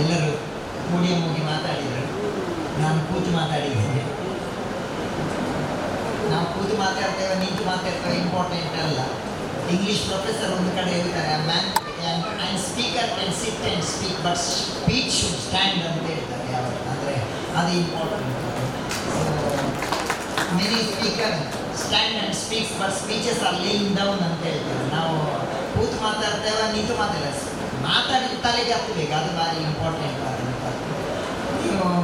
ಎಲ್ಲರೂ ಕೂಡಿ ಹೋಗಿ ಮಾತಾಡಿದರು. ನಾನು ಕೂತು ಮಾತಾಡಿದ್ದೇನೆ. ನಾವು ಕೂತು ಮಾತಾಡ್ತೇವೆ, ನಿಂತು ಮಾತಾಡ್ತೇವೆ ಇಂಪಾರ್ಟೆಂಟ್ ಅಲ್ಲ. ಇಂಗ್ಲೀಷ್ ಪ್ರೊಫೆಸರ್ ಒಂದು ಕಡೆ ಹೇಳ್ತಾರೆ man and speaker can sit and speak but speech should stand ಅಂತ ಹೇಳ್ತಾರೆ ಯಾವತ್ತು ಅಂದರೆ ಅದು important many speaker stand and speaks but speeches laying down ಅಂತ ಹೇಳ್ತಾರೆ. ನಾವು ಕೂತು ಮಾತಾಡ್ತೇವೆ, ನಿಂತು ಮಾತಾಡ ಮಾತಾಡಿ ತಲೆಗೆ ಹತ್ತಬೇಕು ಅದು ಬಾರಿ ಇಂಪಾರ್ಟೆಂಟ್ ಆದಂಥ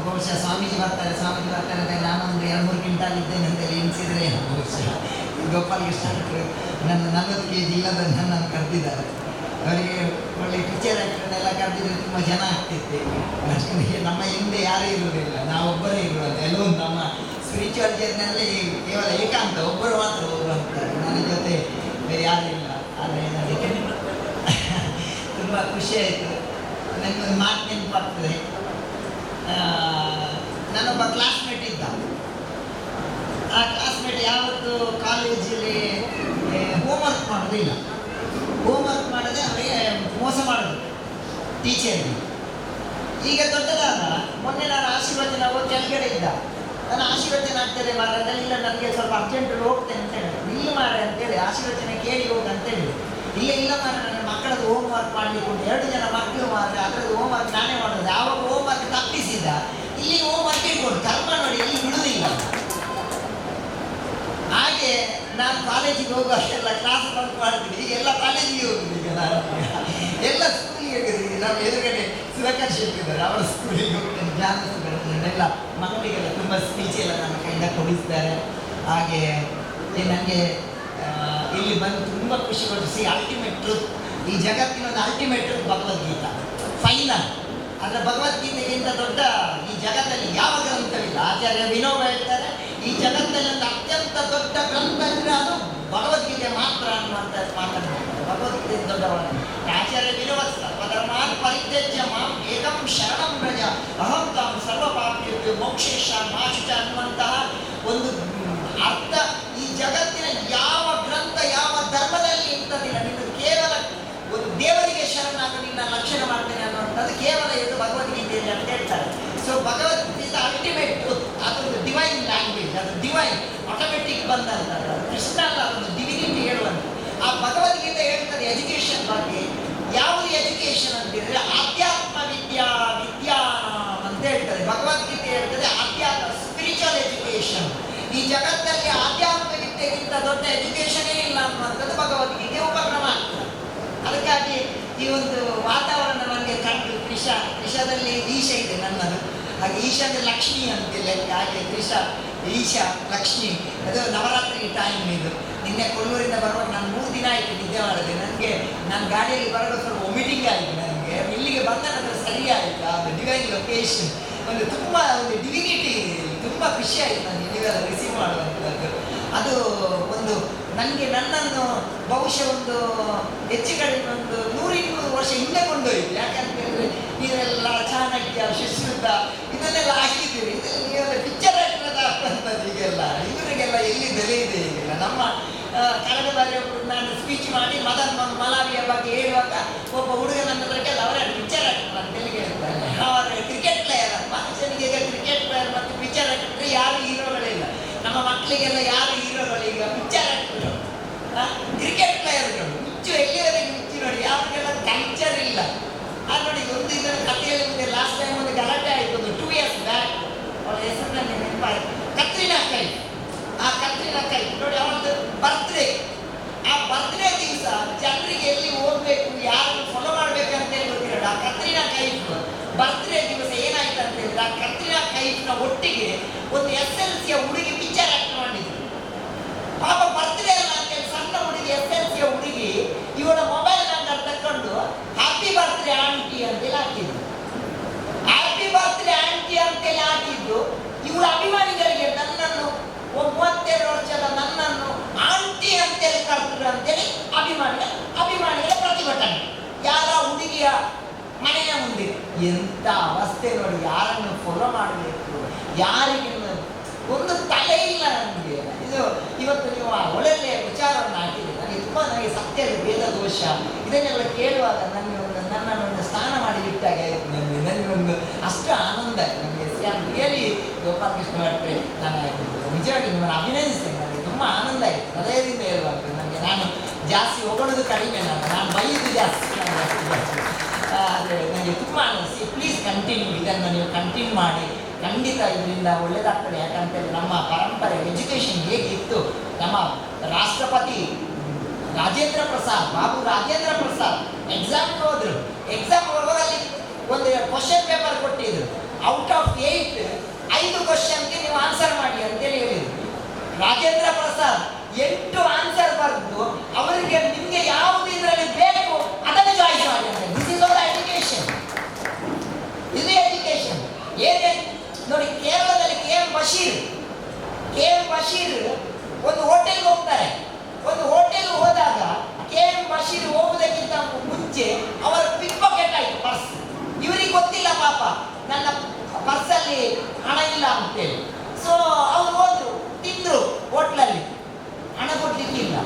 ಬಹುಶಃ ಸ್ವಾಮೀಜಿ ಬರ್ತಾರೆ ಸ್ವಾಮೀಜಿ ಬರ್ತಾರೆ ಅಂತ ನಾನೊಂದು ಎರಡು ಮೂರು ಕ್ವಿಂಟಾಲ್ ಇದ್ದೇನೆ ಅಂತೇಳಿ ಎಣಿಸಿದ್ರೆ ಬಹುಶಃ ಗೋಪಾಲ್ ಕೃಷ್ಣ ನನ್ನ ನಲವತ್ತು ಕೆ ಜಿ ಇಲ್ಲದ ನನ್ನನ್ನು ಕರೆದಿದ್ದಾರೆ. ಅವರಿಗೆ ಒಳ್ಳೆ ಪಿಕ್ಚರ್ ಆ್ಯಕ್ಟರ್ನೆಲ್ಲ ಕರೆದಿದ್ರೆ ತುಂಬ ಜನ ಆಗ್ತಿತ್ತು ಅಷ್ಟೇ ನಮ್ಮ ಹಿಂದೆ ಯಾರೂ ಇರುವುದಿಲ್ಲ. ನಾವೊಬ್ಬರೇ ಇರುವುದು ಎಲ್ಲೋ ನಮ್ಮ ಸ್ಪಿರಿಚುವಲ್ ಜರ್ನಲ್ಲಿ ಕೇವಲ ಏಕಾಂತ, ಒಬ್ಬರು ಮಾತ್ರ ಹೋಗುವಂತಾರೆ ನನ್ನ ಜೊತೆ ಬೇರೆ ಯಾರೂ ಇಲ್ಲ. ಆದರೆ ಅದಕ್ಕೆ ಖುಷಿ ಆಯಿತು. ನನಗೊಂದು ಮಾತು ನೆನಪಾಗ್ತದೆ ನನ್ನೊಬ್ಬ ಕ್ಲಾಸ್ಮೇಟ್ ಇದ್ದ. ಆ ಕ್ಲಾಸ್ಮೇಟ್ ಯಾವತ್ತು ಕಾಲೇಜಲ್ಲಿ ಹೋಮ್ವರ್ಕ್ ಮಾಡೋದಿಲ್ಲ. ಹೋಮ್ವರ್ಕ್ ಮಾಡದೆ ಅವರಿಗೆ ಮೋಸ ಮಾಡೋದು ಟೀಚರ್ ಈಗ ದೊಡ್ಡದಾದ, ಮೊನ್ನೆ ನಾನು ಆಶೀರ್ವಚನ ಹೋಗಿ ಕೆಳಗಡೆ ಇದ್ದ. ನಾನು ಆಶೀರ್ವಚನ ಆಗ್ತದೆ ಮಾರಾದಲ್ಲಿ ಇಲ್ಲ ನನಗೆ ಸ್ವಲ್ಪ ಅರ್ಜೆಂಟ್ ಹೋಗ್ತೇನೆ ಅಂತ ಹೇಳಿ ಇಲ್ಲ ಮಾರೆ ಅಂತೇಳಿ, ಆಶೀರ್ವಚನ ಕೇಳಿ ಹೋಗಿ ಅಂತೇಳಿ. ಇಲ್ಲ ಇಲ್ಲ ಮಾರ ಮಕ್ಕಳದ್ದು ಹೋಮ್ ವರ್ಕ್ ಮಾಡಲಿಕ್ಕೆ ಉಂಟು ಎರಡು ಜನ ಮಕ್ಕಳು ಮಾತ್ರ ಅದರದ್ದು ಹೋಮ್ ವರ್ಕ್ ನಾನೇ ಮಾಡೋದು. ಯಾವಾಗ ಹೋಮ್ ವರ್ಕ್ ತಪ್ಪಿಸಿದ. ಇಲ್ಲಿ ಹೋಮ್ ವರ್ಕ್ ಇಟ್ಕೊಂಡು ಕರ್ಮ ನೋಡಿ, ಇಲ್ಲಿ ಬಿಡುವುದಿಲ್ಲ ಹಾಗೆ ನಾನು ಕಾಲೇಜಿಗೆ ಹೋಗುವಾಗೆಲ್ಲ ಕ್ಲಾಸ್ ಬಂಕ್ ಮಾಡ್ತೀನಿ ಎಲ್ಲ ಕಾಲೇಜಿಗೆ ಹೋಗುದಿಲ್ಲ ನಾನು. ಎಲ್ಲ ಸ್ಕೂಲಿಗೆ ಹೋಗಿದ್ದೀನಿ. ನಮ್ಮ ಎದುರುಗಡೆ ಸುಧಾಕರ್ ಅವರ ಸ್ಕೂಲಿಗೆ ಹೋಗ್ತೇನೆ. ಜ್ಞಾನ ಎಲ್ಲ ಮಕ್ಕಳಿಗೆಲ್ಲ ತುಂಬ ಸ್ಪೀಚ್ ಎಲ್ಲ ನನ್ನ ಕೈಯಿಂದ ಕೊಡಿಸ್ತಾರೆ. ಹಾಗೆ ನನಗೆ ಇಲ್ಲಿ ಬಂದು ತುಂಬ ಖುಷಿ ಪಡಿಸಿ ಅಲ್ಟಿಮೇಟ್ ಟ್ರೂತ್ ಈ ಜಗತ್ತಿನ ಒಂದು ಅಲ್ಟಿಮೇಟ್ ಭಗವದ್ಗೀತ ಫೈನಲ್ ಅಂದರೆ ಭಗವದ್ಗೀತೆಗಿಂತ ದೊಡ್ಡ, ಈ ಜಗತ್ತಲ್ಲಿ ಯಾವ ಗ್ರಂಥವಿಲ್ಲ ಆಚಾರ್ಯ ವಿನೋಬ ಹೇಳ್ತಾರೆ, ಈ ಜಗತ್ತಲ್ಲಿ ಒಂದು ಅತ್ಯಂತ ದೊಡ್ಡ ಗ್ರಂಥ ಅಂದರೆ ಅದು ಭಗವದ್ಗೀತೆ ಮಾತ್ರ ಅನ್ನುವಂಥ ಮಾತನಾಡ್ತಾರೆ ಭಗವದ್ಗೀತೆ ದೊಡ್ಡವಾದ ಆಚಾರ್ಯ ವಿನೋಬ ಸರ್ವಧರ್ಮಾನ್ ಪರಿತ್ಯಜ್ಯ ಮಾಂ ಏಕಂ ಶರಣಂ ಪ್ರಜ ಅಹಂ ತಾಂ ಸರ್ವ ಪಾಪಿಯು ಮೋಕ್ಷೇಶ ಮಾಶುಚ ಅನ್ನುವಂತಹ ಒಂದು ಅರ್ಥ ಈ ಜಗತ್ತಿನ ಯಾವ ಧರ್ಮದಲ್ಲಿ ಇಂಥದ್ದಿಲ್ಲ ನಿನ್ನ ಕೇವಲ ಒಂದು ದೇವರಿಗೆ ಶರಣಾಗ ಲಕ್ಷಣ ಮಾಡ್ತೇನೆ ಅನ್ನುವಂಥದ್ದು ಕೇವಲ ಇದು ಭಗವದ್ಗೀತೆಯಲ್ಲಿ ಅಂತ ಹೇಳ್ತಾರೆ. ಸೊ ಭಗವದ್ಗೀತ ಅಲ್ಟಿಮೇಟ್ ಅದೊಂದು ಡಿವೈನ್ ಲ್ಯಾಂಗ್ವೇಜ್ ಅದು ಡಿವೈನ್ ಆಟೋಮೆಟಿಕ್ ಅದು. ಕೃಷ್ಣ ಅಲ್ಲ, ಅದೊಂದು ಡಿವಿನಿಟಿ ಹೇಳುವಂತ ಆ ಭಗವದ್ಗೀತೆ ಹೇಳ್ತದೆ ಎಜುಕೇಶನ್ ಬಗ್ಗೆ. ಯಾವುದು ಎಜುಕೇಷನ್ ಅಂತ ಹೇಳಿದ್ರೆ ಆಧ್ಯಾತ್ಮ ವಿದ್ಯಾ ವಿದ್ಯಾ ಅಂತ ಹೇಳ್ತದೆ ಭಗವದ್ಗೀತೆ ಹೇಳ್ತದೆ ಆಧ್ಯಾತ್ಮ ಸ್ಪಿರಿಚುವಲ್ ಎಜುಕೇಶನ್ ಈ ಜಗತ್ತಲ್ಲಿ ಆಧ್ಯಾತ್ಮ ವಿದ್ಯೆಗಿಂತ ದೊಡ್ಡ ಎಜುಕೇಷನೇ ಇಲ್ಲ ಅನ್ನುವಂಥದ್ದು ಭಗವದ್ಗೀತೆ ಉಪಕ್ರಮ ಆಗ್ತದೆ. ಅದಕ್ಕಾಗಿ ಈ ಒಂದು ವಾತಾವರಣ ನನಗೆ ಕಂಡು ತ್ರಿಷ ತ್ರಿಷದಲ್ಲಿ ಈಶ ಇದೆ ನನ್ನದು. ಹಾಗೆ ಈಶ ಅಂದರೆ ಲಕ್ಷ್ಮಿ ಅಂತಿಲ್ಲ ಹಾಗೆ ತ್ರಿಷ ಈಶ, ಲಕ್ಷ್ಮಿ. ಅದು ನವರಾತ್ರಿ ಟೈಮ್ ಇದು. ನಿನ್ನೆ ಕೊಲ್ಲೂರಿಂದ ಬರುವಾಗ ನಾನು ಮೂರು ದಿನ ಆಯಿತು ನಿದ್ದೆ ಮಾಡಿದೆ ನನಗೆ, ನಾನು ಗಾಡಿಯಲ್ಲಿ ಬರೋದು ಸ್ವಲ್ಪ ಒಮಿಟಿಂಗ್ ಆಯಿತು ನನಗೆ. ಇಲ್ಲಿಗೆ ಬಂದ ನಂತರ ಸರಿ ಆಯಿತು. ಅದು ಡಿವೈನ್ ಲೊಕೇಶನ್ ಒಂದು ತುಂಬ ಒಂದು ಡಿವಿನಿಟಿ ತುಂಬ ಖುಷಿ ಆಯಿತು ನೀವೆಲ್ಲ ರಿಸೀವ್ ಮಾಡುವಂಥದ್ದು ಅದು ಒಂದು ನನಗೆ ನನ್ನನ್ನು ಬಹುಶಃ ಒಂದು ಹೆಚ್ಚು ಕಡಿಮೆ ಒಂದು ನೂರಿನ್ನೂರು ವರ್ಷ ಹಿಂದೆ ಕೊಂಡೊಯ್ತು ಯಾಕಂತ ಇದೆಲ್ಲ ಚಾಣಕ್ಯ ಶಿಶುದ್ಧ ಇದನ್ನೆಲ್ಲ ಹಾಕಿದ್ದೀರಿ ಇದೆಲ್ಲ ಪಿಕ್ಚರ್ ಹಾಕಿರೋದಾಗ್ತಂಥದ್ದು ಈಗೆಲ್ಲ ಇವರಿಗೆಲ್ಲ ಎಲ್ಲಿ ಬೆಲೆ ಇದೆ ಈಗೆಲ್ಲ ನಮ್ಮ ಕಳೆದ ಬಾರಿ ಒಬ್ಬರು ನಾನು ಸ್ಪೀಚ್ ಮಾಡಿ ಮದನ್ ಮಲಾವಿಯ ಬಗ್ಗೆ ಹೇಳುವಾಗ ಒಬ್ಬ ಹುಡುಗ ನನ್ನ ಹತ್ರ ಕೇಳಿದ ಅವರ ಪಿಕ್ಚರ್ ಅಂತೇಳಿ ಕೇಳ್ತಾರೆ ಅವರ ಕ್ರಿಕೆಟ್ ಪ್ಲೇಯರ್ ಮನುಷ್ಯನಿಗೆ ಈಗ ಕ್ರಿಕೆಟ್ ಪ್ಲೇಯರ್ ಮತ್ತು ಪಿಕ್ಚರ್ ಹಾಕಿದ್ರೆ ಯಾರು ಹೀರೋಗಳಿಲ್ಲ ನಮ್ಮ ಮಕ್ಕಳಿಗೆಲ್ಲ ಯಾರು ಹೀರೋಗಳೀಗ ಪಿಕ್ಚರ್ ಹಾಕ್ತಾರೆ ಕ್ರಿಕೆಟ್ ಪ್ಲೇಯರ್ಗಳು ಹುಚ್ಚು ಎಲ್ಲಿಯವರೆಗೆ ಹುಚ್ಚು ನೋಡಿ, ಅವ್ರಿಗೆಲ್ಲ ಕಲ್ಚರ್ ಇಲ್ಲ. ಆ ನೋಡಿ, ಒಂದು ಇದರ ಕಥೆಯಲ್ಲಿ ಮುಂದೆ ಲಾಸ್ಟ್ ಟೈಮ್ ಒಂದು ಗಲಾಟೆ ಆಯಿತು, ಒಂದು ಟೂ ಇಯರ್ಸ್ ಬ್ಯಾಕ್ ಅವಳ ಹೆಸರು ನೆನಪಾಯಿತು. ಕತ್ರಿನಾ ಕೈ. ಆ ಕತ್ರಿನಾ ಕೈ. ನೋಡಿ, ಅವಳದ್ದು ಬರ್ತ್ಡೇ ಆ ಬರ್ತ್ಡೇ ದಿವಸ ಜನರಿಗೆ ಎಲ್ಲಿ ಹೋಗ್ಬೇಕು ಯಾರನ್ನು ಫಾಲೋ ಮಾಡ್ಬೇಕಂತ ಹೇಳಿ ಗೊತ್ತಿರಲ್ಲ. ಆ ಕತ್ರಿನಾ ಕೈಫ್ ಬರ್ತ್ಡೇ ದಿವಸ ಏನಾಯ್ತು ಅಂತ ಹೇಳಿದ್ರೆ, ಆ ಕತ್ರಿನಾ ಕೈಫ್ನ ಒಟ್ಟಿಗೆ ಒಂದು ಎಸ್ ಎಲ್ ಸಿಯ ಹುಡುಗಿ ಪಿಕ್ಚರ್ ಆಕ್ಟ್ ಮಾಡಿದ್ರು ಪಾಪ ಬರ್ತ್ಡೇ ಅಲ್ಲ ಅಂತೇಳಿ ಸಣ್ಣ ಹುಡುಗಿ ಎಸ್ ಎಲ್ ಸಿಯ ಹುಡುಗಿ ಇವಳ ಮೊಬೈಲ್ ನಂಬರ್ ತಕೊಂಡು ಹ್ಯಾಪಿ ಬರ್ತ್ಡೇ ಆಂಟಿ ಅಂತೇಳಿ ಹಾಕಿದ್ರು. ಹ್ಯಾಪಿ ಬರ್ತ್ಡೇ ಆಂಟಿ ಅಂತೇಳಿ ಹಾಕಿದ್ದು ಇವರ ಅಭಿಮಾನಿಗಳಿಗೆ ನನ್ನನ್ನು ಮೂವತ್ತೆರಡು ವರ್ಷದ ನನ್ನನ್ನು ಆಂಟಿ ಅಂತೇಳಿ ಕರೆದ್ರು ಅಂತೇಳಿ ಅಭಿಮಾನಿ ಅಭಿಮಾನಿಗಳ ಪ್ರತಿಭಟನೆ. ಯಾರ ಹುಡುಗಿಯ ಮನೆಯ ಮುಂದೆ ಎಂಥ ಅವಸ್ಥೆ ನೋಡಿ, ಯಾರನ್ನು ಫಾಲೋ ಮಾಡಬೇಕು ಯಾರಿಗೆ ಒಂದು ತಲೆ ಇಲ್ಲ ನನಗೆ. ಇದು ಇವತ್ತು ನೀವು ಒಳ್ಳೆಯ ವಿಚಾರವನ್ನು ಹಾಕಿದೆ ನನಗೆ ತುಂಬ ನನಗೆ ಸತ್ಯದ ಭೇದ ದೋಷ ಇದನ್ನೆಲ್ಲ ಕೇಳುವಾಗ ಒಂದು ನನ್ನನ್ನು ಒಂದು ಸ್ನಾನ ಮಾಡಿ ಬಿಟ್ಟಾಗೆ ನನಗೆ ನನಗೊಂದು ಅಷ್ಟು ಆನಂದ ನನಗೆ ರಿಯಲಿ ಗೋಪಾಲಕೃಷ್ಣ ಭಟ್ರೆ ನಾನು ನಿಜವಾಗಿ ನಿಮ್ಮನ್ನು ಅಭಿನಂದಿಸ್ತೇನೆ. ನನಗೆ ತುಂಬ ಆನಂದ ಆಯಿತು. ಹೃದಯದಿಂದ ಹೇಳುವಂತೆ ನನಗೆ ನಾನು ಜಾಸ್ತಿ ಹೊಗಳೋದು ಕಡಿಮೆ ನಾನು. ನಾನು ಬೈಯೋದು ಜಾಸ್ತಿ. ಆದರೆ ನನಗೆ ತುಂಬ ಆನಂದಿಸಿ ಪ್ಲೀಸ್ ಕಂಟಿನ್ಯೂ ಇದನ್ನು ನೀವು ಕಂಟಿನ್ಯೂ ಮಾಡಿ. ಖಂಡಿತ ಇದರಿಂದ ಒಳ್ಳೆಯದಾಗ್ತದೆ ಯಾಕಂತೇಳಿ ನಮ್ಮ ಪರಂಪರೆ ಎಜುಕೇಷನ್ ಹೇಗಿತ್ತು? ನಮ್ಮ ರಾಷ್ಟ್ರಪತಿ ರಾಜೇಂದ್ರ ಪ್ರಸಾದ್, ಬಾಬು ರಾಜೇಂದ್ರ ಪ್ರಸಾದ್ ಎಕ್ಸಾಮ್ ಹೋದ್ರು. ಎಕ್ಸಾಮ್ ಹೋಗೋದಲ್ಲಿ ಒಂದು ಕ್ವಶನ್ ಪೇಪರ್ ಕೊಟ್ಟಿದ್ರು. ಔಟ್ ಆಫ್ ಏಯ್ಟ್ ಐದು ಕ್ವಶನ್ಗೆ ನೀವು ಆನ್ಸರ್ ಮಾಡಿ ಅಂತೇಳಿ ಹೇಳಿದ್ರು ರಾಜೇಂದ್ರ ಪ್ರಸಾದ್ ಎಂಟು ಆನ್ಸರ್ ಬರೆದು ಅವರಿಗೆ ನಿಮಗೆ ಯಾವುದು ಇದರಲ್ಲಿ ಬೇಕು ಅದನ್ನು ಚಾಯ್ಸ್ ಮಾಡಿ ಅಂತ ದಿಸ್ ಇಸ್ ಅವರ್ ಎಜುಕೇಶನ್ ಇದು ಎಜುಕೇಶನ್ ಏನೇ ನೋಡಿ ಕೇರಳದಲ್ಲಿ K M Basheer K M Basheer ಒಂದು ಹೋಟೆಲ್ಗೆ ಹೋಗ್ತಾರೆ ಒಂದು ಹೋಟೆಲ್ ಹೋದಾಗ ಕೆ ಎಂ ಬಶೀರ್ ಹೋಗುವುದಕ್ಕಿಂತ ಮುಂಚೆ ಅವರ ಪಿಕ್ ಪಾಕೆಟ್ ಆಯ್ತು ಪರ್ಸ್ ಇವರಿಗೆ ಗೊತ್ತಿಲ್ಲ ಪಾಪ ನನ್ನ ಪರ್ಸಲ್ಲಿ ಹಣ ಇಲ್ಲ ಅಂತೇಳಿ ಸೊ ಅವ್ರು ಹೋದ್ರು, ತಿಂದ್ರು ಹೋಟ್ಲಲ್ಲಿ. ಹಣ ಕೊಡ್ಲಿಕ್ಕಿಲ್ಲ.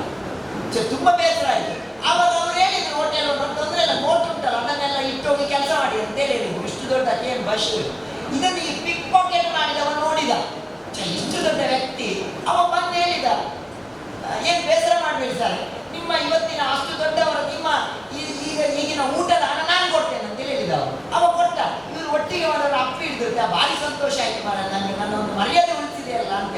ತುಂಬ ಬೇಸರ ಆಯ್ತು. ಆವಾಗ ಅವ್ರು ಹೇಳಿದ್ರು ಹೋಟೆಲ್ ತೊಂದರೆ ಇಲ್ಲ ಬೋಟ್ ಉಂಟಲ್ಲ ಅದನ್ನೆಲ್ಲ ಇಟ್ಟೋಗಿ ಕೆಲಸ ಮಾಡಿ ಅಂತ ಹೇಳಿದ್ರು. ಇಷ್ಟು ದೊಡ್ಡ ಕೆ ಬಸ್ ಇದನ್ನು ಈ ಪಿಕ್ ಪಾಕೆಟ್ ಮಾಡಿದವ ನೋಡಿದ. ಇಷ್ಟು ದೊಡ್ಡ ವ್ಯಕ್ತಿ. ಅವ ಬಂದು ಹೇಳಿದ ಏನ್ ಬೇಸರ ಮಾಡಬೇಡಿ ಸರ್ ನಿಮ್ಮ ಇವತ್ತಿನ ಅಷ್ಟು ದೊಡ್ಡವರ ನಿಮ್ಮ ಈ- ಈಗ ಈಗಿನ ಊಟದ ಹಣ ನಾನು ಕೊಡ್ತೇನೆ ಅಂತ ಹೇಳಿದ ಅವ ಅವ ಕೊಟ್ಟ ಇವರು ಒಟ್ಟಿಗೆ ಅವರನ್ನು ಅಪ್ಪಿ ಹಿಡಿದ್ರು ಭಾರಿ ನನಗೆ ನನ್ನ ಒಂದು ಮರ್ಯಾದೆ ಉಳಿಸಿದೆಯಲ್ಲ ಅಂತ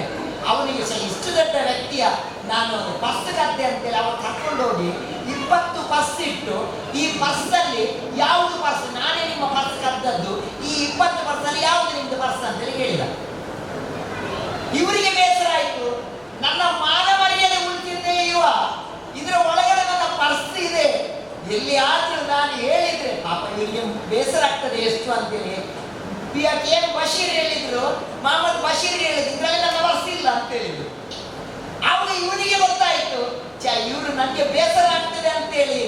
ಅವನಿಗೆ ಸಹ ಇಷ್ಟು ದೊಡ್ಡ ವ್ಯಕ್ತಿಯ ನಾನು ಪರ್ಸ್ ಕದ್ದೆ ಅಂತೇಳಿ ಅವನು ಕರ್ಕೊಂಡು ಹೋಗಿ ಇಪ್ಪತ್ತು ಪರ್ಸ್ ಇಟ್ಟು ಈ ಪರ್ಸಲ್ಲಿ ಯಾವುದು ಪರ್ಸ್ ನಾನೇ ನಿಮ್ಮ ಪರ್ಸ್ ಕದ್ದದ್ದು ಈ ಇಪ್ಪತ್ತು ಪರ್ಸಲ್ಲಿ ಯಾವುದು ನಿಮ್ಮದು ಪರ್ಸ್ ಅಂತೇಳಿ ಹೇಳಿದ ಇವರಿಗೆ ಬೇಸರ ಆಯ್ತು. ನನ್ನ ಮಾನ ಮರ್ಯಾದೆ ಉಳಿತಿದ್ದೆ ಇವ ಇದರ ಒಳಗಡೆ ನನ್ನ ಪರ್ಸ್ ಇದೆ. ಎಲ್ಲಿ ಆದರೂ ನಾನು ಹೇಳಿದ್ರೆ ಪಾಪ ಇವರಿಗೆ ಬೇಸರ ಆಗ್ತದೆ ಎಷ್ಟು ಅಂತೇಳಿ. ಪಿ ಕೆ ಬಶೀರ್ ಹೇಳಿದ್ರು, ಮೊಹಮ್ಮದ್ ಬಶೀರ್ ಹೇಳಿದ್ರು ಇದರಲ್ಲಿ ನನ್ನ ಅಂತ ಹೇಳಿದ್ರು. ಆವಾಗ ಇವನಿಗೆ ಗೊತ್ತಾಯ್ತು ಚ ಇವರು ನನಗೆ ಬೇಸರ ಆಗ್ತದೆ ಅಂತೇಳಿ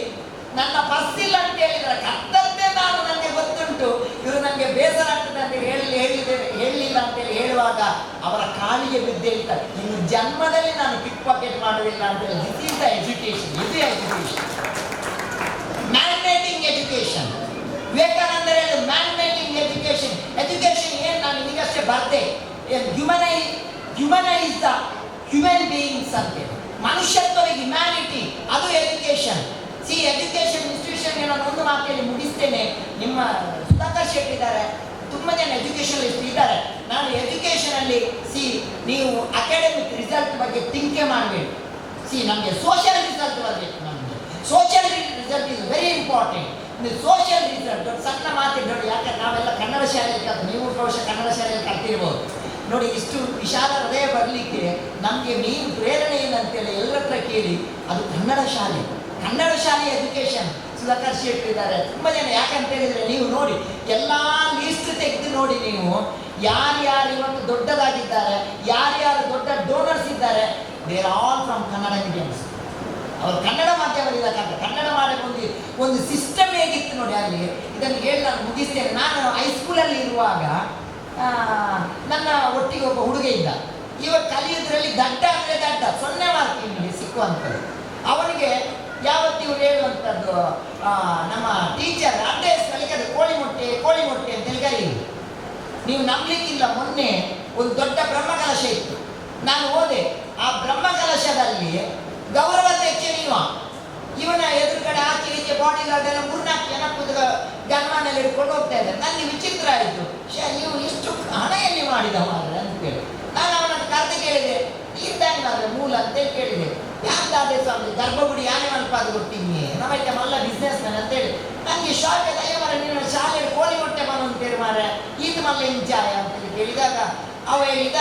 ನನ್ನ ಪರ್ಸ್ ಇಲ್ಲ ಅಂತ ಹೇಳಿದ್ರೆ ಕತ್ತದ್ದೇ ನಾನು ನನಗೆ ಗೊತ್ತುಂಟು. ಇವರು ನನಗೆ ಬೇಸರ ಆಗ್ತದೆ ಅಂತ ಹೇಳಿ, ಹೇಳಿದೆ ಹೇಳಲಿಲ್ಲ ಅಂತೇಳಿ ಹೇಳುವಾಗ ಅವರ ಕಾಲಿಗೆ ಬಿದ್ದೇಳ್ತಾರೆ ಇನ್ನು ಜನ್ಮದಲ್ಲಿ ನಾನು ಪಿಕ್ ಪಾಕೆಟ್ ಮಾಡುವುದಿಲ್ಲ ಅಂತೇಳಿ ದಿಸ್ ದ ಎಜುಕೇಶನ್ ಇದು ಎಜುಕೇಶನ್ ಮ್ಯಾಗ್ನೇಟಿಂಗ್ ಎಜುಕೇಶನ್ ವಿವೇಕಾನಂದ ಹೇಳಿದ ಮ್ಯಾನ್ ಎಜುಕೇಶನ್ ಏನು ನಾನು ನಿಮಗಷ್ಟೇ ಬರ್ದೆ humanize humanize the human beings ಅಂತೇಳಿ ಮನುಷ್ಯತ್ವರಿಗೆ ಹ್ಯುಮ್ಯಾನಿಟಿ ಅದು ಎಜುಕೇಷನ್ ಸಿ ಎಜುಕೇಷನ್ ಇನ್ಸ್ಟಿಟ್ಯೂಷನ್ಗೆ ನಾನು ಒಂದು ಮಾತಿನಲ್ಲಿ ಮುಗಿಸ್ತೇನೆ. ನಿಮ್ಮ ಸುಧಾಕರ್ ಶೆಟ್ಟಿ ಇದ್ದಾರೆ. ತುಂಬ ಜನ ಎಜುಕೇಷನ್ ಇದ್ದಾರೆ. ನಾನು ಎಜುಕೇಷನಲ್ಲಿ ಸಿ ನೀವು ಅಕಾಡೆಮಿಕ್ ರಿಸಲ್ಟ್ ಬಗ್ಗೆ ತಿಂಕೆ ಮಾಡಬೇಕು ಸಿ ನಮಗೆ ಸೋಷಿಯಲ್ ರಿಸಲ್ಟ್ ಬರಬೇಕು ನಮಗೆ. Social result is very important social result ದೊಡ್ಡ ಸಣ್ಣ ಮಾತಿ ನೋಡಿ, ಯಾಕೆ ನಾವೆಲ್ಲ ಕನ್ನಡ ಶಾಲೆಯಲ್ಲಿ ಕಲ್ತು ನೀವು ವರ್ಷ ಕನ್ನಡ ಶಾಲೆಯಲ್ಲಿ ಕಲ್ತಿರ್ಬೋದು ನೋಡಿ, ಇಷ್ಟು ವಿಶಾಲ ಹೃದಯ ಬರಲಿಕ್ಕೆ ನಮಗೆ ಮೇನ್ ಪ್ರೇರಣೆ ಏನಂತೇಳಿ ಎಲ್ಲರ ಹತ್ರ ಕೇಳಿ, ಅದು ಕನ್ನಡ ಶಾಲೆ. ಕನ್ನಡ ಶಾಲೆ ಎಜುಕೇಶನ್ ಸುಧಾಕರ್ ಶೆಟ್ಟಿ ಇದ್ದಾರೆ ತುಂಬ ಜನ ಯಾಕಂತ ಹೇಳಿದರೆ ನೀವು ನೋಡಿ, ಎಲ್ಲ ಲೀಸ್ಟ್ ತೆಗೆದು ನೋಡಿ ನೀವು, ಯಾರ್ಯಾರು ಇವತ್ತು ದೊಡ್ಡದಾಗಿದ್ದಾರೆ, ಯಾರ್ಯಾರು ದೊಡ್ಡ ಡೋನರ್ಸ್ ಇದ್ದಾರೆ there all from Kannada mediums ಅವರು ಕನ್ನಡ ಮಾಧ್ಯಮದಿಂದ ಕನ್ನಡ ಕನ್ನಡ ಮಾಧ್ಯಮ ಒಂದು ಸಿಸ್ಟಮ್ ಹೇಗಿತ್ತು ನೋಡಿ ಅಲ್ಲಿ? ಇದನ್ನು ಹೇಳಿ ನಾನು ಮುಗಿಸ್ತೇನೆ. ನಾನು ಹೈಸ್ಕೂಲಲ್ಲಿ ಇರುವಾಗ ನನ್ನ ಒಟ್ಟಿಗೆ ಒಬ್ಬ ಹುಡುಗ ಇದ್ದ. ಇವಾಗ ಕಲಿಯೋದ್ರಲ್ಲಿ ದಡ್ಡ ಅಂದರೆ ದಡ್ಡ ಸೊನ್ನೆ ಮಾರ್ಕ್ ನಿಮಗೆ ಸಿಕ್ಕುವಂಥದ್ದು. ಅವನಿಗೆ ಯಾವತ್ತು ಇವ್ರು ಹೇಳುವಂಥದ್ದು ನಮ್ಮ ಟೀಚರ್ ಅಡ್ಡೆ ಕಲಿಕದ ಕೋಳಿ ಮೊಟ್ಟೆ ಕೋಳಿ ಮೊಟ್ಟೆ ಅಂತೇಳಿ ಕರೆಯುವುದು ನೀವು ನಂಬಲಿಕ್ಕಿಲ್ಲ, ಮೊನ್ನೆ ಒಂದು ದೊಡ್ಡ ಬ್ರಹ್ಮಕಲಶ ಇತ್ತು. ನಾನು ಹೋದೆ. ಆ ಬ್ರಹ್ಮಕಲಶದಲ್ಲಿ ಗೌರವಾಧ್ಯಕ್ಷ ನೀವ ಇವನ ಎದುರುಗಡೆ ಆಚೆ ಈಚೆ ಬಾಡಿ ಗಾರ್ಡ್ ಎಲ್ಲ ಮೂರ್ನಾಲ್ಕು ಜನ ಕೂತ್ಕ ಜನ್ಮನಲ್ಲಿ ಹಿಡ್ಕೊಂಡು ಹೋಗ್ತಾ ಇದ್ದಾರೆ. ನನಗೆ ವಿಚಿತ್ರ ಆಯಿತು. ಶೇ ನೀವು ಇಷ್ಟು ಹಣ ಎಲ್ಲಿ ಮಾಡಿದ ಮಾರ್ರೆ ಅಂತ ಕೇಳಿ. ನಾನು ಅವನನ್ನು ಕರೆದು ಕೇಳಿದೆ. ಇದ್ದಾನೆ ಮೂಲ ಅಂತೇಳಿ ಕೇಳಿದೆ. ಯಾವ್ದಾದ್ರೆ ಸ್ವಾಮಿ ಗರ್ಭಗುಡಿ ಯಾನೇ ಮಲ್ಪಾದ ಕೊಟ್ಟಿನಿ ನಮಗೆ ಮಲ್ಲ ಬಿಸ್ನೆಸ್ ಮ್ಯಾನ್ ಅಂತೇಳಿ ನನಗೆ ಶಾಕ್ ಮಾರ್ರೆ ನೀನು ಶಾಲೆಯಲ್ಲಿ ಕೋಳಿ ಮೊಟ್ಟೆ ಬನ ಅಂತೇಳಿ ಮಾರ್ರೆ. ಇದು ಮಲ್ಲ ಇಂಚಾಯ ಅಂತೇಳಿ ಕೇಳಿದಾಗ ಅವ ಹೇಳಿದ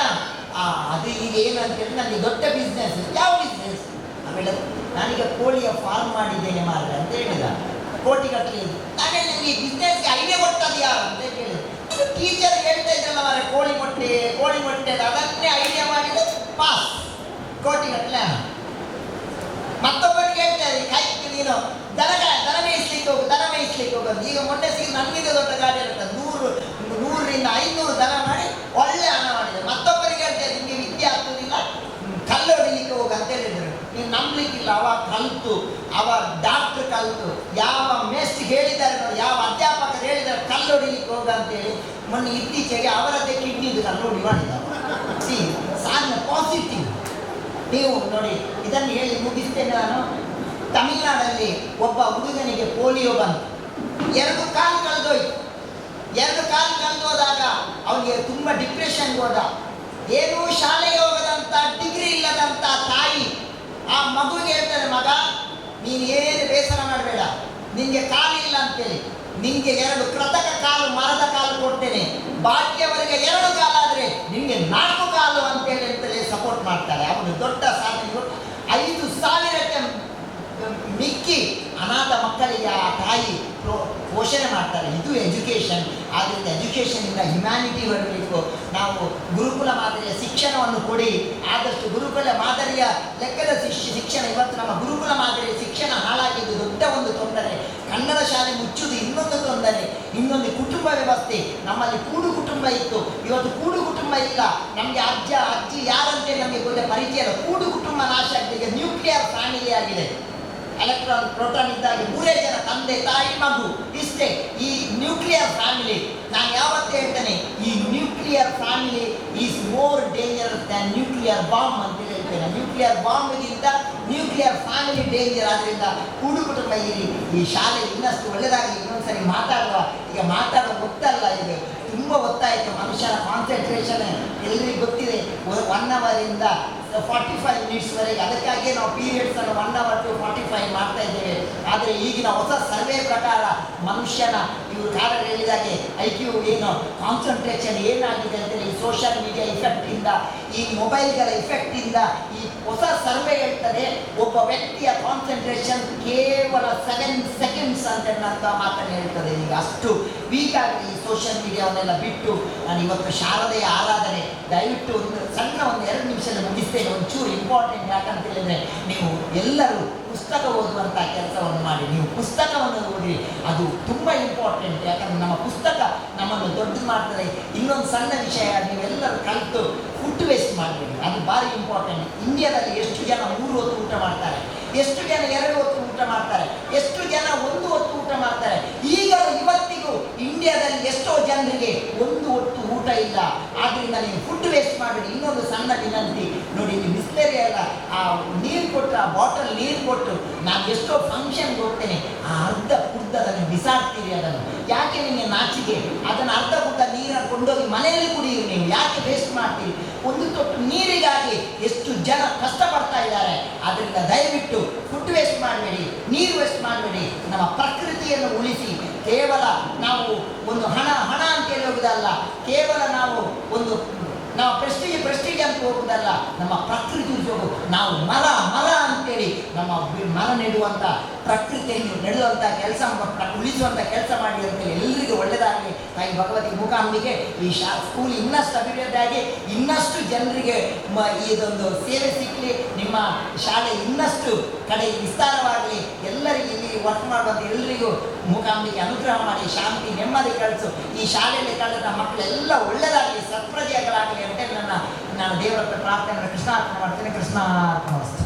ಅದು ಈಗ ಏನಂತೇಳಿ ನನಗೆ ದೊಡ್ಡ ಬಿಸ್ನೆಸ್ ಯಾವ ಬಿಸ್ನೆಸ್ ಆಮೇಲೆ ನಾನೀಗ ಕೋಳಿಯ ಫಾರ್ಮ್ ಮಾಡಿದ್ದೇನೆ ಮಾರ್ರೆ ಅಂತ ಹೇಳಿದ ಕೋಟಿ ಗಟ್ಟಲೆ ಇದು ನಾನೇ ನಿಮಗೆ ಬಿಸ್ನೆಸ್ಗೆ ಐಡಿಯಾ ಕೊಟ್ಟದ್ದು ಯಾರು ಅಂತ ಕೇಳಿದೆ ಟೀಚರ್ ಹೇಳ್ತಾ ಇದ್ರಲ್ಲ ಮಾರ್ರೆ ಕೋಳಿ ಮೊಟ್ಟೆ ಕೋಳಿ ಮೊಟ್ಟೆ ಅದು ಅದನ್ನೇ ಐಡಿಯಾ ಮಾಡಿದ ಪಾಸ್ ಕೋಟಿ ಗಟ್ಟಲೆ ಹಣ ಮತ್ತೊಬ್ಬರಿಗೆ ಹೇಳ್ತಾರೆ ಕೈಗೆ ನೀನು ದನ ದನ ಮೇಯಿಸ್ಲಿಕ್ಕೆ ಹೋಗು ದನ ಮೇಯಿಸ್ಲಿಕ್ಕೆ ಹೋಗೋದು ಈಗ ಮೊನ್ನೆ ಸಿಗಿ ನನ್ಗಿಂತ ದೊಡ್ಡ ಗಾಡಿ ಇರ್ತದೆ ನೂರು ನೂರರಿಂದ ಐನೂರು ದನ ಮಾಡಿ ಒಳ್ಳೆ ಹಣ ಮಾಡಿದೆ ಮತ್ತೊಬ್ಬರಿಗೆ ಹೇಳ್ತಾರೆ ನಿಮಗೆ ವಿದ್ಯೆ ಆಗ್ತದಿಲ್ಲ ಹ್ಮ್, ಕಲ್ಲು ಹೊಡಿಲಿಕ್ಕೆ ಹೋಗು ಅಂತ ಹೇಳಿದ್ರು ನೀವು ನಂಬಲಿಕ್ಕಿಲ್ಲ ಅವ ಕಲ್ತು ಅವ ಡಾಕ್ಟರ್ ಕಲ್ತು ಯಾವ ಮೇಸ್ಟ್ ಹೇಳಿದ್ದಾರೆ ನೋಡಿ ಯಾವ ಅಧ್ಯಾಪಕರು ಹೇಳಿದ್ದಾರೆ ಕಲ್ಲು ಹೊಡಿಲಿಕ್ಕೆ ಹೋಗ ಅಂತೇಳಿ ಮೊನ್ನೆ ಇತ್ತೀಚೆಗೆ ಅವರದ್ದೇ ಕಿಡ್ನಿದು ಕಲ್ಲು ಹೊಡಿ ಮಾಡಿದ ಸಿ ಪಾಸಿಟಿವ್ ನೀವು ನೋಡಿ, ಇದನ್ನು ಹೇಳಿ ಮುಗಿಸ್ತೇನೆ ನಾನು. ತಮಿಳುನಾಡಲ್ಲಿ ಒಬ್ಬ ಹುಡುಗನಿಗೆ ಪೋಲಿಯೋ ಬಂತು. ಎರಡು ಕಾಲು ಕಳೆದೋಯ್ತು. ಎರಡು ಕಾಲು ಕಳೆದೋದಾಗ ಅವನಿಗೆ ತುಂಬ ಡಿಪ್ರೆಷನ್ ಹೋದ. ಏನು ಶಾಲೆಗೆ ಹೋಗದಂತ ಡಿಗ್ರಿ ಇಲ್ಲದಂತ ತಾಯಿ ಆ ಮಗುವಿಗೆ ಹೇಳ್ತಾರೆ ಮಗ ನೀನು ಬೇಸರ ಮಾಡಬೇಡ. ನಿನಗೆ ಕಾಲಿಲ್ಲ ಅಂತೇಳಿ. ನಿನಗೆ ಎರಡು ಕೃತಕ ಕಾಲು, ಮರದ ಕಾಲು ಕೊಡ್ತೇನೆ. ಬಾಕಿಯವರಿಗೆ ಎರಡು ಕಾಲು ಆದರೆ ನಿಮಗೆ ನಾಲ್ಕು ಕಾಲು ಅಂತೇಳಿ ಅಂತೇಳಿ ಸಪೋರ್ಟ್ ಮಾಡ್ತಾರೆ. ಅವನು ದೊಡ್ಡ ಸಾಧನೆ ಕೊಟ್ಟು ಐದು ಸಾವಿರಕ್ಕೆ ಮಿಕ್ಕಿ ಅನಾಥ ಮಕ್ಕಳಿಗೆ ಆ ತಾಯಿ ಪೋಷಣೆ ಮಾಡ್ತಾರೆ. ಇದು ಎಜುಕೇಷನ್ ಆದ್ದರಿಂದ ಎಜುಕೇಷನಿಂದ ಹ್ಯುಮ್ಯಾನಿಟಿ ಬರಬೇಕು ನಾವು ಗುರುಕುಲ ಮಾದರಿಯ ಶಿಕ್ಷಣವನ್ನು ಕೊಡಿ. ಆದಷ್ಟು ಗುರುಕುಲ ಮಾದರಿಯ ಲೆಕ್ಕದ ಶಿಕ್ಷಣ ಇವತ್ತು ನಮ್ಮ ಗುರುಕುಲ ಮಾದರಿಯ ಶಿಕ್ಷಣ ಹಾಳಾಗಿದ್ದು ದೊಡ್ಡ ಒಂದು ತೊಂದರೆ. ಕನ್ನಡ ಶಾಲೆ ಮುಚ್ಚುವುದು ಇನ್ನೊಂದು ತೊಂದರೆ. ಇನ್ನೊಂದು ಕುಟುಂಬ ವ್ಯವಸ್ಥೆ. ನಮ್ಮಲ್ಲಿ ಕೂಡು ಕುಟುಂಬ ಇತ್ತು. ಇವತ್ತು ಕೂಡು ಕುಟುಂಬ ಇಲ್ಲ. ನಮಗೆ ಅಜ್ಜ, ಅಜ್ಜಿ ಯಾರಂತೆ ನಮಗೆ ಗೊತ್ತ ಪರಿಚಯ ಕೂಡು ಕುಟುಂಬ ನಾಶ ಈಗ ನ್ಯೂಕ್ಲಿಯರ್ ಫ್ಯಾಮಿಲಿ ಆಗಿದೆ. ಎಲೆಕ್ಟ್ರಾನ್ ಪ್ರೋಟಾನ್ ಇದ್ದಾಗ ಮೂರೇ ಜನ ತಂದೆ, ತಾಯಿ, ಮಗು ಇಷ್ಟೇ. ಈ ನ್ಯೂಕ್ಲಿಯರ್ ಫ್ಯಾಮಿಲಿ ನಾನು ಯಾವತ್ತೇ ಹೇಳ್ತೇನೆ, ಈ nuclear family is more dangerous than nuclear bomb ಅಂತ ಹೇಳ್ತೇನೆ. ನ್ಯೂಕ್ಲಿಯರ್ ಬಾಂಬ್ಗಿಂತ ನ್ಯೂಕ್ಲಿಯರ್ ಫ್ಯಾಮಿಲಿ ಡೇಂಜರ್ ಆದ್ದರಿಂದ ಕೂಡು ಕುಟುಂಬ ಈ ಶಾಲೆ ಇನ್ನಷ್ಟು ಒಳ್ಳೆಯದಾಗಲಿ ಇನ್ನೊಂದ್ಸರಿ ಮಾತಾಡುವ, ಈಗ ಮಾತಾಡೋ ಗೊತ್ತಲ್ಲ ಇದು ತುಂಬ ಗೊತ್ತಾಯಿತು ಮನುಷ್ಯನ ಕಾನ್ಸಂಟ್ರೇಷನ್ ಎಲ್ಲರಿಗೂ ಗೊತ್ತಿದೆ. ಒನ್ ಅವರಿಂದ ಫಾರ್ಟಿ ಫೈವ್ ಮಿನಿಟ್ಸ್ವರೆಗೆ ಅದಕ್ಕಾಗಿ ನಾವು ಪೀರಿಯಡ್ಸನ್ನು one hour to forty five ಮಾಡ್ತಾ ಇದ್ದೇವೆ. ಆದರೆ ಈಗಿನ ಹೊಸ ಸರ್ವೆ ಪ್ರಕಾರ ಮನುಷ್ಯನ ಕಾರಣ ಹೇಳಿದಾಗೆ ಐ ಕ್ಯೂ ಏನು ಕಾನ್ಸಂಟ್ರೇಷನ್ ಏನಾಗಿದೆ ಅಂತ ಈ ಸೋಷಿಯಲ್ ಮೀಡಿಯಾ ಇಫೆಕ್ಟಿಂದ ಈ ಮೊಬೈಲ್ಗಳ ಇಫೆಕ್ಟಿಂದ ಈ ಹೊಸ ಸರ್ವೆ ಹೇಳ್ತದೆ, ಒಬ್ಬ ವ್ಯಕ್ತಿಯ ಕಾನ್ಸಂಟ್ರೇಷನ್ ಕೇವಲ ಸೆವೆನ್ ಸೆಕೆಂಡ್ಸ್ ಅಂತ ಅಂತ ಮಾತನ್ನು ಹೇಳ್ತದೆ. ಈಗ ಅಷ್ಟು ವೀಕ್ ಆಗಿದೆ ಈ ಸೋಷಿಯಲ್ ಮೀಡಿಯಾವನ್ನೆಲ್ಲ ಬಿಟ್ಟು ನಾನು ಇವತ್ತು ಶಾರದೆಯ ಆರಾಧನೆ, ದಯವಿಟ್ಟು ಒಂದು ಸಣ್ಣ ಒಂದು ಎರಡು ನಿಮಿಷದಲ್ಲಿ ಮುಗಿಸ್ತೇನೆ. ಒಂಚೂರು ಇಂಪಾರ್ಟೆಂಟ್ ಯಾಕಂತ ಹೇಳಿದ್ರೆ, ನೀವು ಎಲ್ಲರೂ ಪುಸ್ತಕ ಓದುವಂಥ ಕೆಲಸವನ್ನು ಮಾಡಿ. ನೀವು ಪುಸ್ತಕವನ್ನು ಓದಿ ಅದು ತುಂಬ ಇಂಪಾರ್ಟೆಂಟ್ ಯಾಕಂದ್ರೆ ನಮ್ಮ ಪುಸ್ತಕ ನಮ್ಮನ್ನು ದೊಡ್ಡದು ಮಾಡ್ತದೆ. ಇನ್ನೊಂದು ಸಣ್ಣ ವಿಷಯ, ನೀವೆಲ್ಲರೂ ಕಲಿತು ಫುಡ್ ವೇಸ್ಟ್ ಮಾಡಬೇಡಿ ಅದು ಭಾರಿ ಇಂಪಾರ್ಟೆಂಟ್ ಇಂಡಿಯಾದಲ್ಲಿ ಎಷ್ಟು ಜನ ಮೂರು ಹೊತ್ತು ಊಟ ಮಾಡ್ತಾರೆ? ಎಷ್ಟು ಜನ ಎರಡು ಹೊತ್ತು ಊಟ ಮಾಡ್ತಾರೆ? ಎಷ್ಟು ಜನ ಒಂದು ಹೊತ್ತು ಊಟ ಮಾಡ್ತಾರೆ? ಈಗ ಇವತ್ತಿಗೂ ಇಂಡಿಯಾದಲ್ಲಿ ಎಷ್ಟೋ ಜನರಿಗೆ ಒಂದು ಊಟ ಇಲ್ಲ. ಆದ್ರಿಂದ ನೀವು ಫುಡ್ ವೇಸ್ಟ್ ಮಾಡಬೇಡಿ ಇನ್ನೊಂದು ಸಣ್ಣ ವಿನಂತಿ ನೋಡಿ ಬಿಸ್ಲೇರಿ ಅಲ್ಲ ಆ ನೀರು ಕೊಟ್ಟು, ಆ ಬಾಟಲ್ ನೀರು ಕೊಟ್ಟು ನಾನು ಎಷ್ಟೋ ಫಂಕ್ಷನ್ ಕೊಡ್ತೇನೆ ಆ ಅರ್ಧ ಕುಡ್ದದನ್ನು ಬಿಸಾಡ್ತೀರಿ ಅದನ್ನು. ಯಾಕೆ ನಿಮಗೆ ನಾಚಿಕೆ? ಅದನ್ನು ಅರ್ಧ ಕುಡ್ದ ನೀರನ್ನು ಕೊಂಡೋಗಿ ಮನೆಯಲ್ಲಿ ಕುಡಿಯಿರಿ ನೀವು. ಯಾಕೆ ವೇಸ್ಟ್ ಮಾಡ್ತೀರಿ? ಒಂದು ತೊಟ್ಟು ನೀರಿಗಾಗಿ ಎಷ್ಟು ಜನ ಕಷ್ಟಪಡ್ತಾ ಇದ್ದಾರೆ. ಅದರಿಂದ ದಯವಿಟ್ಟು ಫುಡ್ ವೇಸ್ಟ್ ಮಾಡಬೇಡಿ. ನೀರು ವೇಸ್ಟ್ ಮಾಡಬೇಡಿ. ನಮ್ಮ ಪ್ರಕೃತಿಯನ್ನು ಉಳಿಸಿ. ಕೇವಲ ನಾವು ಒಂದು ಹಣ ಹಣ ಅಂತೇಳಿ ಹೋಗುದಲ್ಲ ಕೇವಲ ನಾವು ಒಂದು, ನಾವು ಪ್ರೆಸ್ಟೀಜ್ ಪ್ರೆಸ್ಟೀಜ್ ಅಂತ ಹೋಗುವುದಲ್ಲ, ನಮ್ಮ ಪ್ರಕೃತಿ ಉದ್ಯೋಗ ನಾವು ಮರ ಮರ ಅಂತೇಳಿ ನಮ್ಮ ಮರ ನೆಡುವಂಥ ಪ್ರಕೃತಿಯನ್ನು ನೆಡುವಂಥ ಕೆಲಸ ಉಳಿಸುವಂಥ ಕೆಲಸ ಮಾಡಿ ಅಂತೇಳಿ ಎಲ್ಲರಿಗೂ ಒಳ್ಳೆಯದಾಗಲಿ ತಾಯಿ ಭಗವತಿ ಮೂಕಾಂಬಿಗೆ ಈ ಶಾ ಸ್ಕೂಲ್ ಇನ್ನಷ್ಟು ಅಭಿವೃದ್ಧಿಯಾಗಿ ಇನ್ನಷ್ಟು ಜನರಿಗೆ ಮ, ಇದೊಂದು ಸೇವೆ ಸಿಕ್ಕಲಿ ನಿಮ್ಮ ಶಾಲೆ ಇನ್ನಷ್ಟು ಕಡೆ ವಿಸ್ತಾರವಾಗಲಿ. ಎಲ್ಲರಿಗೂ ಇಲ್ಲಿ ವರ್ಕ್ ಮಾಡುವಂಥ ಎಲ್ಲರಿಗೂ ಮೂಕಾಂಬಿಗೆ ಅನುಗ್ರಹ ಮಾಡಿ, ಶಾಂತಿ, ನೆಮ್ಮದಿ ಕಳಿಸು. ಈ ಶಾಲೆಯಲ್ಲಿ ಕಳೆದ ಮಕ್ಕಳೆಲ್ಲ ಒಳ್ಳೆಯದಾಗಲಿ ಸತ್ಪ್ರಜೆಗಳಾಗಲಿ ಅಂತೇಳಿ ನನ್ನ ನಾನು ದೇವರತ್ರ ಪ್ರಾರ್ಥನೆ ಕೃಷ್ಣಾರ್ಪಣೆ ಮಾಡ್ತೀನಿ. ಅರ್ಪಣೆ ಮಾಡ್ತೇನೆ ಕೃಷ್ಣ ಅರ್ಪಣ